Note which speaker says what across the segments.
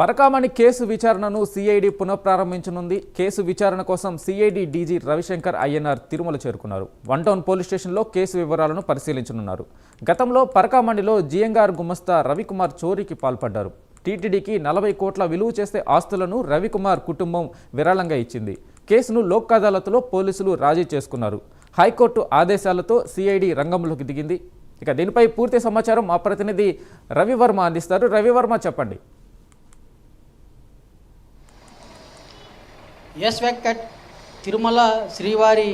Speaker 1: పరకామణి కేసు విచారణను సిఐడి పునఃప్రారంభించనుంది. కేసు విచారణ కోసం సిఐడి డీజీ రవిశంకర్ ఐఎన్ఆర్ తిరుమల చేరుకున్నారు. వన్ టౌన్ పోలీస్ స్టేషన్లో కేసు వివరాలను పరిశీలించనున్నారు. గతంలో పరకామణిలో జియంగార్ గుమస్తా రవికుమార్ చోరీకి పాల్పడ్డారు. టీటీడీకి నలభై కోట్ల విలువ చేసే ఆస్తులను రవికుమార్ కుటుంబం విరాళంగా ఇచ్చింది. కేసును లోక్ అదాలత్లో పోలీసులు రాజీ చేసుకున్నారు. హైకోర్టు ఆదేశాలతో సిఐడి రంగంలోకి దిగింది. ఇక దీనిపై పూర్తి సమాచారం మా ప్రతినిధి రవివర్మ అందిస్తారు. రవివర్మ చెప్పండి.
Speaker 2: ఎస్ వెంకట్ తిరుమల శ్రీవారి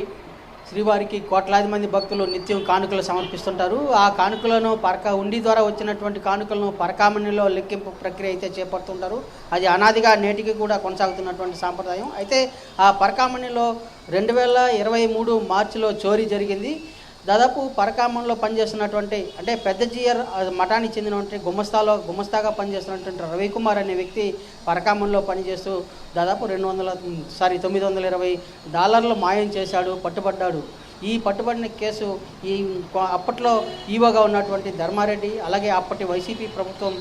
Speaker 2: శ్రీవారికి కోట్లాది మంది భక్తులు నిత్యం కానుకలు సమర్పిస్తుంటారు. ఆ కానుకలను పరక ఉండి ద్వారా వచ్చినటువంటి కానుకలను పరకామణిలో లెక్కింపు ప్రక్రియ అయితే చేపడుతుంటారు. అది అనాదిగా నేటికి కూడా కొనసాగుతున్నటువంటి సాంప్రదాయం. అయితే ఆ పరకామణిలో రెండు వేల ఇరవై మూడు మార్చిలో చోరీ జరిగింది. దాదాపు పరకామంలో పనిచేస్తున్నటువంటి అంటే పెద్ద జీఆర్ మఠానికి చెందినటువంటి గుమస్తాలో గుమస్తాగా పనిచేస్తున్నటువంటి రవికుమార్ అనే వ్యక్తి పరకామంలో పనిచేస్తూ దాదాపు రెండు వందల సారీ తొమ్మిది వందల ఇరవై డాలర్లు మాయం చేశాడు పట్టుబడ్డాడు. ఈ పట్టుబడిన కేసు ఈ అప్పట్లో ఈవోగా ఉన్నటువంటి ధర్మారెడ్డి అలాగే అప్పటి వైసీపీ ప్రభుత్వం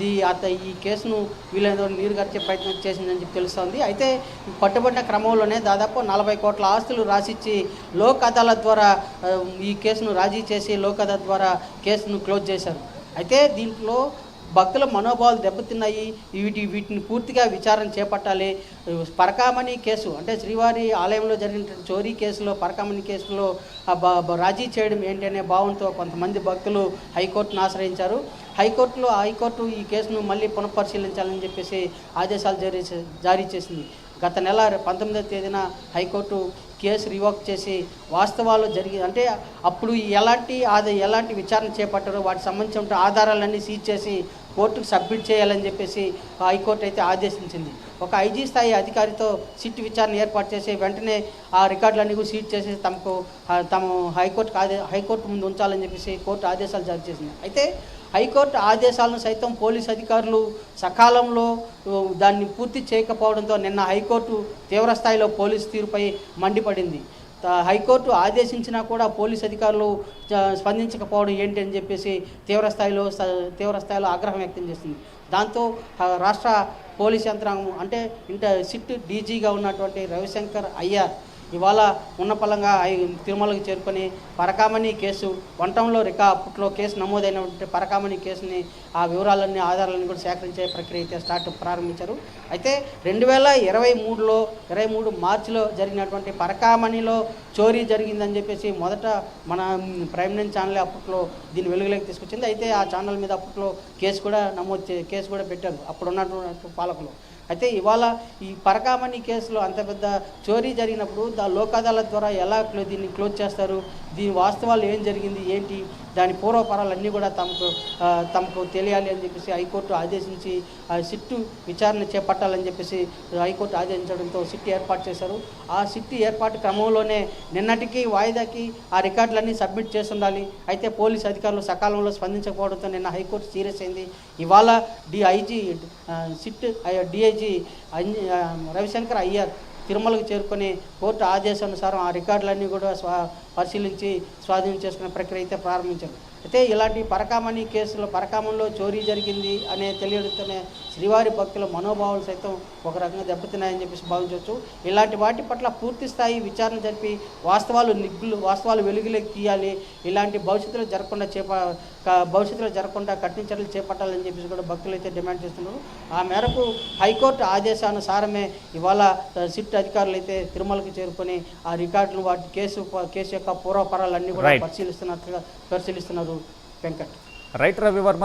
Speaker 2: దీ అత ఈ కేసును వీళ్ళేదో నీరు ప్రయత్నం చేసిందని చెప్పి తెలుస్తోంది. అయితే పట్టుబడిన క్రమంలోనే దాదాపు నలభై కోట్ల ఆస్తులు రాసిచ్చి లోక్ అదాలత్ ద్వారా ఈ కేసును రాజీ చేసి లోక్ అదాలత్ ద్వారా కేసును క్లోజ్ చేశారు. అయితే దీంట్లో భక్తుల మనోభావాలు దెబ్బతిన్నాయి. వీటి వీటిని పూర్తిగా విచారణ చేపట్టాలి. పరకామణి కేసు అంటే శ్రీవారి ఆలయంలో జరిగిన చోరీ కేసులో పరకామణి కేసులో రాజీ చేయడం ఏంటనే భావంతో కొంతమంది భక్తులు హైకోర్టును ఆశ్రయించారు. హైకోర్టులో హైకోర్టు ఈ కేసును మళ్ళీ పునఃపరిశీలించాలని చెప్పేసి ఆదేశాలు జారీ చే- జారీ చేసింది. గత నెల పంతొమ్మిదవ తేదీన హైకోర్టు కేసు రివోక్ చేసి వాస్తవాలు జరిగి అంటే అప్పుడు ఎలాంటి ఆద ఎలాంటి విచారణ చేపట్టారో వాటికి సంబంధించిన ఆధారాలన్నీ సీజ్ చేసి కోర్టుకు సబ్మిట్ చేయాలని చెప్పేసి హైకోర్టు అయితే ఆదేశించింది. ఒక ఐజీ స్థాయి అధికారితో సిట్ విచారణ ఏర్పాటు చేసి వెంటనే ఆ రికార్డులన్నీ కూడా సీట్ చేసి తమకు తమ హైకోర్టుకు ఆదే హైకోర్టు ముందు ఉంచాలని చెప్పేసి కోర్టు ఆదేశాలు జారీ చేసింది. అయితే హైకోర్టు ఆదేశాలను సైతం పోలీస్ అధికారులు సకాలంలో దాన్ని పూర్తి చేయకపోవడంతో నిన్న హైకోర్టు తీవ్రస్థాయిలో పోలీసు తీరుపై మండిపడింది. హైకోర్టు ఆదేశించినా కూడా పోలీస్ అధికారులు స్పందించకపోవడం ఏంటి అని చెప్పేసి తీవ్రస్థాయిలో తీవ్రస్థాయిలో ఆగ్రహం వ్యక్తం చేసింది. దాంతో రాష్ట్ర పోలీస్ యంత్రాంగం అంటే ఇంట సిట్ డీజీగా ఉన్నటువంటి రవిశంకర్ అయ్యార్ ఇవాళ ఉన్న పలంగా తిరుమలకు చేరుకొని పరకామణి కేసు వంటంలో రికా అప్పట్లో కేసు నమోదైనటువంటి పరకామణి కేసుని ఆ వివరాలన్నీ ఆధారాలన్నీ కూడా సేకరించే ప్రక్రియ అయితే స్టార్ట్ ప్రారంభించారు. అయితే రెండు వేల ఇరవై మూడులో ఇరవై మూడు మార్చిలో జరిగినటువంటి పరకామణిలో చోరీ జరిగిందని చెప్పేసి మొదట మన ప్రైమ్ నైన్ ఛానల్ అప్పట్లో దీన్ని వెలుగులోకి తీసుకొచ్చింది. అయితే ఆ ఛానల్ మీద అప్పట్లో కేసు కూడా నమోదు కేసు కూడా పెట్టారు అప్పుడు ఉన్నటువంటి పాలకులు. అయితే ఇవాళ ఈ పరకామణి కేసులో అంత పెద్ద చోరీ జరిగినప్పుడు దా లోక్ అదాలత్ ద్వారా ఎలా దీన్ని క్లోజ్ చేస్తారు? దీని వాస్తవాలు ఏం జరిగింది ఏంటి దాని పూర్వపరాలు అన్నీ కూడా తమకు తమకు తెలియాలి అని చెప్పేసి హైకోర్టు ఆదేశించి ఆ సిట్టు విచారణ చేపట్టాలని చెప్పేసి హైకోర్టు ఆదేశించడంతో సిట్ ఏర్పాటు చేశారు. ఆ సిట్ ఏర్పాటు క్రమంలోనే నిన్నటికి వాయిదాకి ఆ రికార్డులన్నీ సబ్మిట్ చేసి ఉండాలి. అయితే పోలీస్ అధికారులు సకాలంలో స్పందించకపోవడంతో నిన్న హైకోర్టు సీరియస్ అయింది. ఇవాళ DIG SIT DIG Ravishankar Iyer తిరుమలకు చేరుకొని కోర్టు ఆదేశానుసారం ఆ రికార్డులన్నీ కూడా స్వా పరిశీలించి స్వాధీనం చేసుకునే ప్రక్రియ అయితే ప్రారంభించారు. అయితే ఇలాంటి పరకామణి కేసులో పరకామంలో చోరీ జరిగింది అనే తెలియడంతోనే శ్రీవారి భక్తుల మనోభావాలు సైతం ఒక రకంగా దెబ్బతిన్నాయని చెప్పేసి భావించవచ్చు. ఇలాంటి వాటి పట్ల పూర్తి స్థాయి విచారణ జరిపి వాస్తవాలు నిగ్గులు వాస్తవాలు వెలుగులోకి తీయాలి. ఇలాంటి భవిష్యత్తులో జరగకుండా చేప భవిష్యత్తులో జరగకుండా కఠిన చర్యలు చేపట్టాలని చెప్పేసి కూడా భక్తులు అయితే డిమాండ్ చేస్తున్నారు ఆ మేరకు హైకోర్టు ఆదేశానుసారమే ఇవాళ సిట్ అధికారులు అయితే తిరుమలకి చేరుకొని ఆ రికార్డులు వాటి కేసు కేసు యొక్క పూర్వపరాలన్నీ కూడా. పరిశీలిస్తున్నట్లుగా పరిశీలిస్తున్నారు వెంకట్
Speaker 1: రైట్ రవివర్మ